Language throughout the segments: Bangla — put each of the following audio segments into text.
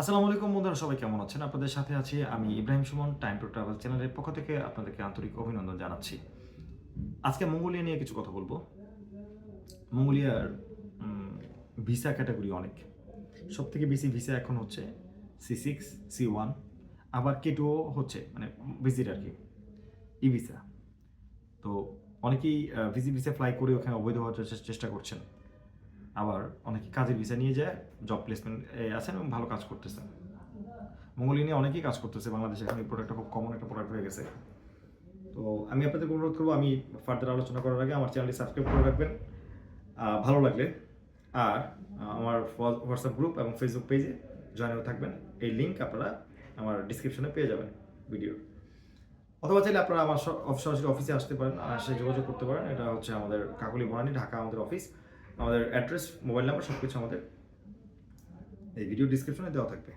আসসালামু আলাইকুম বন্ধুরা, সবাই কেমন আছেন? আপনাদের সাথে আছি আমি Ibrahim Suman time to travel চ্যানেলের পক্ষ থেকে আপনাদেরকে আন্তরিক অভিনন্দন জানাচ্ছি। আজকে মঙ্গোলিয়া নিয়ে কিছু কথা বলব। মঙ্গোলিয়ার ভিসা ক্যাটাগরি অনেক। সব থেকে বেশি ভিসা এখন হচ্ছে সি সিক্স সি ওয়ান আবার কে টুও হচ্ছে মানে ভিজিট আর কি ই ভিসা তো অনেকেই ভিজি ভিসা ফ্লাই করে ওখানে অবৈধ হওয়ার চেষ্টা করছেন। আবার অনেকে কাজের ভিসা নিয়ে যায় জব প্লেসমেন্ট আছেন এবং ভালো কাজ করতেছেন। মঙ্গোলিয়া নিয়ে অনেকেই কাজ করতেছে, বাংলাদেশে এখন এই প্রোডাক্টটা খুব কমন একটা প্রোডাক্ট হয়ে গেছে। তো আমি আপনাদের অনুরোধ করব, আমি ফার্দার আলোচনা করার আগে আমার চ্যানেলটি সাবস্ক্রাইব করে রাখবেন। ভালো লাগলে আর আমার হোয়াটসঅ্যাপ গ্রুপ এবং ফেসবুক পেজে জয়েন হয়ে থাকবেন। এই লিঙ্ক আপনারা আমার ডিসক্রিপশনে পেয়ে যাবেন ভিডিও অথবা চাইলে আপনারা আমার সরাসরি অফিসে আসতে পারেন, আর সে যোগাযোগ করতে পারেন। এটা হচ্ছে আমাদের কাকলি বনানী, ঢাকা আমাদের অফিস আমাদের অ্যাড্রেস মোবাইল নাম্বার সব কিছু আমাদের এই ভিডিও ডিসক্রিপশনে দেওয়া থাকবে।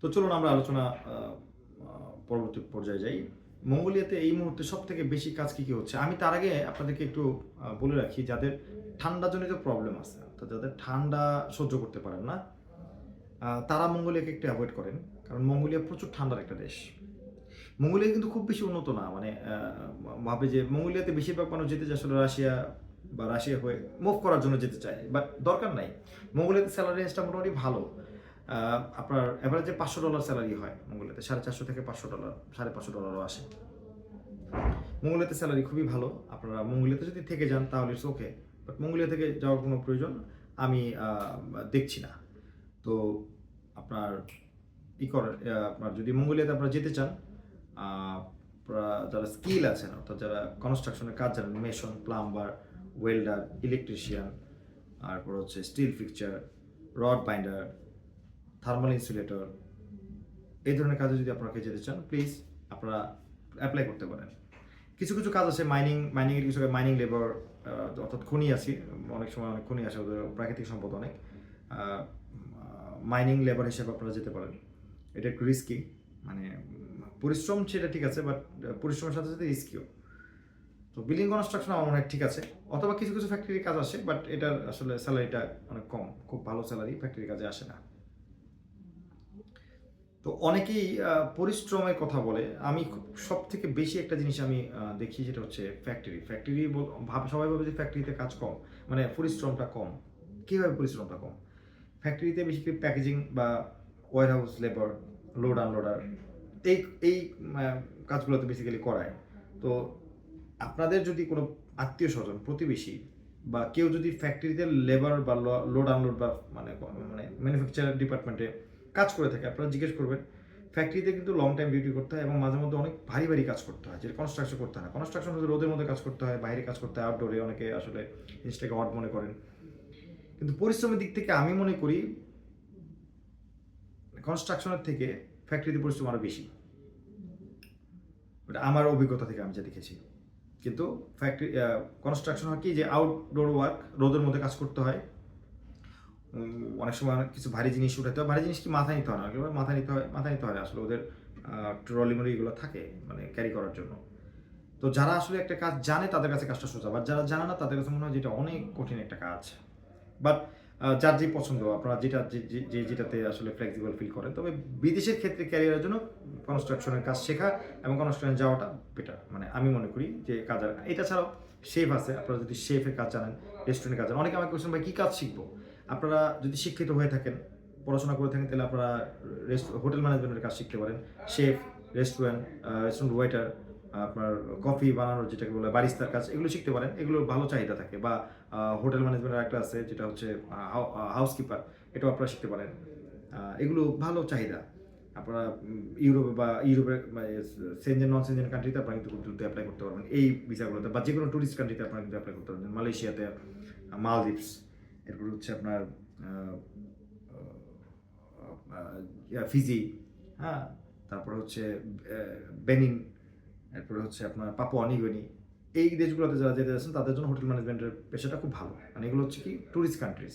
তো চলুন আমরা আলোচনা পরবর্তী পর্যায়ে যাই। মঙ্গোলিয়াতে এই মুহূর্তে সব থেকে বেশি কাজ কি কি হচ্ছে? আমি তার আগে আপনাদেরকে একটু বলে রাখি, যাদের ঠান্ডাজনিত প্রবলেম আছে, অর্থাৎ যাদের ঠান্ডা সহ্য করতে পারেন না তারা মঙ্গোলিয়াকে একটু অ্যাভয়েড করেন। কারণ মঙ্গোলিয়া প্রচুর ঠান্ডার একটা দেশ। মঙ্গোলিয়া কিন্তু খুব বেশি উন্নত না মানে ভাবে যে মঙ্গোলিয়াতে বেশিরভাগ মানুষ যেতে চায় আসলে রাশিয়া বা রাশিয়া হয়ে মুভ করার জন্য যেতে চায় বাট দরকার নাই। মঙ্গোলিয়াতে স্যালারি রেঞ্জটা মোটামুটি ভালো। আপনার অ্যাভারেজে পাঁচশো ডলার স্যালারি হয় মঙ্গোলিয়াতে, সাড়ে চারশো থেকে পাঁচশো ডলার সাড়ে পাঁচশো ডলারও আসে। মঙ্গোলিয়াতে স্যালারি খুবই ভালো, আপনারা মঙ্গোলিয়াতে যদি থেকে যান তাহলে ইটস ওকে বাট মঙ্গোলিয়া থেকে যাওয়ার কোনো প্রয়োজন আমি দেখছি না। তো আপনার ই করে আপনার যদি মঙ্গোলিয়াতে আপনারা যেতে চান যারা স্কিল আছেন, অর্থাৎ যারা কনস্ট্রাকশনের কাজ জানেন মেশন প্লাম্বার ওয়েল্ডার ইলেকট্রিশিয়ান তারপর হচ্ছে steel fixture rod binder thermal insulator এই ধরনের কাজে যদি আপনারা যেতে চান প্লিজ আপনারা অ্যাপ্লাই করতে পারেন। কিছু কিছু কাজ আছে মাইনিং মাইনিংয়ের কিছু মাইনিং লেবার অর্থাৎ খনি আছি, অনেক সময় অনেক খনি আসে, ওদের প্রাকৃতিক সম্পদ অনেক। মাইনিং লেবার হিসেবে আপনারা যেতে পারেন। এটা একটু রিস্কি মানে পরিশ্রম সেটা ঠিক আছে বাট পরিশ্রমের সাথে সাথে রিস্কিও তো বিল্ডিং কনস্ট্রাকশন আমার মনে হয় ঠিক আছে। অথবা কিছু কিছু ফ্যাক্টরির কাজ আসে বাট এটার আসলে স্যালারিটা অনেক কম, খুব ভালো স্যালারি ফ্যাক্টরির কাজে আসে না। তো অনেকেই পরিশ্রমের কথা বলে। আমি সব থেকে বেশি একটা জিনিস আমি দেখি যেটা হচ্ছে ফ্যাক্টরি ফ্যাক্টরি ভাব, সবাই ভাবে যে ফ্যাক্টরিতে কাজ কম মানে পরিশ্রমটা কম। কীভাবে পরিশ্রমটা কম? ফ্যাক্টরিতে বেশি করে প্যাকেজিং বা warehouse labour load unloader এই এই কাজগুলোতে বেসিক্যালি করায়। তো আপনাদের যদি কোনো আত্মীয় স্বজন, প্রতিবেশী বা কেউ যদি ফ্যাক্টরিতে লেবার বা লোড আনলোড বা মানে মানে ম্যানুফ্যাকচার ডিপার্টমেন্টে কাজ করে থাকে, আপনারা জিজ্ঞেস করবেন। ফ্যাক্টরিতে কিন্তু লং টাইম ডিউটি করতে হয় এবং মাঝে মধ্যে অনেক ভারী ভারী কাজ করতে হয়, যেটা কনস্ট্রাকশন করতে হয় কনস্ট্রাকশন হচ্ছে রোদের মধ্যে কাজ করতে হয়, বাইরে কাজ করতে হয় আউটডোরে অনেকে আসলে জিনিসটাকে অড মনে করেন। কিন্তু পরিশ্রমের দিক থেকে আমি মনে করি কনস্ট্রাকশনের থেকে ফ্যাক্টরিতে পরিশ্রম আরও বেশি। আমার অভিজ্ঞতা থেকে আমি যা দেখেছি। কিন্তু ফ্যাক্টরি কনস্ট্রাকশন হয় কি যে আউটডোর ওয়ার্ক রোদের মধ্যে কাজ করতে হয়। অনেক সময় অনেক কিছু ভারী জিনিস উঠাতে হয়। ভারী জিনিস কি মাথায় নিতে হয় না? মাথায় নিতে হয়, মাথায় নিতে হয় আসলে ওদের ট্রলি মলি এগুলো থাকে মানে ক্যারি করার জন্য। তো যারা আসলে একটা কাজ জানে তাদের কাছে কাজটা সোজা বাট যারা জানে না তাদের কাছে মনে হয় যেটা অনেক কঠিন একটা কাজ। বাট যার যে পছন্দ, আপনারা যেটা, যে যেটাতে আসলে ফ্লেক্সিবল ফিল করেন, তবে বিদেশের ক্ষেত্রে ক্যারিয়ারের জন্য কনস্ট্রাকশনের কাজ শেখা এবং কনস্ট্রাকশন যাওয়াটা বেটার মানে আমি মনে করি যে কাজ এটা ছাড়াও শেফ আছে। আপনারা যদি শেফের কাজ জানেন রেস্টুরেন্টের কাজ জানেন, অনেকে আমাকে কোশ্চেন ভাই, কী কাজ শিখব? আপনারা যদি শিক্ষিত হয়ে থাকেন, পড়াশোনা করে থাকেন, তাহলে আপনারা হোটেল ম্যানেজমেন্টের কাজ শিখতে পারেন। শেফ রেস্টুরেন্ট রেস্টুরেন্ট ওয়েটার আপনার কফি বানানোর যেটাকে বলে বারিস্তার কাজ, এগুলো শিখতে পারেন। এগুলোর ভালো চাহিদা থাকে। বা হোটেল ম্যানেজমেন্টের একটা আছে, যেটা হচ্ছে হাউসকিপার এটাও আপনারা শিখতে পারেন। এগুলো ভালো চাহিদা। আপনারা ইউরোপে বা ইউরোপের সেনজেন নন সেনজেন কান্ট্রিতে আপনারা কিন্তু দ্রুত অ্যাপ্লাই করতে পারবেন। এই ভিসাগুলোতে বা যে কোনো টুরিস্ট কান্ট্রিতে আপনারা কিন্তু অ্যাপ্লাই করতে পারবেন। মালয়েশিয়াতে মালদ্বীপস, এরপর হচ্ছে আপনার ফিজি হ্যাঁ? তারপর হচ্ছে বেনিন, এরপরে হচ্ছে আপনার পাপুয়া নিউগিনি এই দেশগুলোতে যারা যেতে যাচ্ছেন, তাদের জন্য হোটেল ম্যানেজমেন্টের পেশাটা খুব ভালো। মানে এগুলো হচ্ছে কি ট্যুরিস্ট কান্ট্রিজ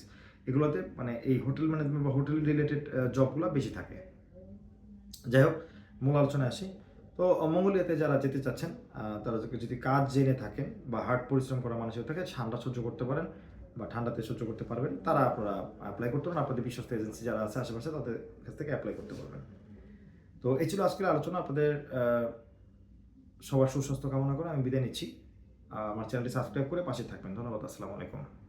এগুলোতে মানে এই হোটেল ম্যানেজমেন্ট বা হোটেল রিলেটেড জবগুলো বেশি থাকে। যাই হোক, মূল আলোচনায় আসি। তো, মঙ্গোলিয়াতে যারা যেতে চাচ্ছেন তারা যদি- কাজ জেনে থাকেন বা হার্ড পরিশ্রম করা মানুষের থাকে, ঠান্ডা সহ্য করতে পারেন বা ঠান্ডাতে সহ্য করতে পারবেন, তারা আপনারা অ্যাপ্লাই করতে পারেন। আপনাদের বিশ্বস্ত এজেন্সি যারা আছে আশেপাশে, তাদের কাছ থেকে অ্যাপ্লাই করতে পারবেন। তো, এই ছিল আজকের আলোচনা। আপনাদের সবার সুস্বাস্থ্য কামনা করে আমি বিদায় নিচ্ছি। আমার চ্যানেলটি সাবস্ক্রাইব করে পাশে থাকবেন। ধন্যবাদ। আসসালামু আলাইকুম।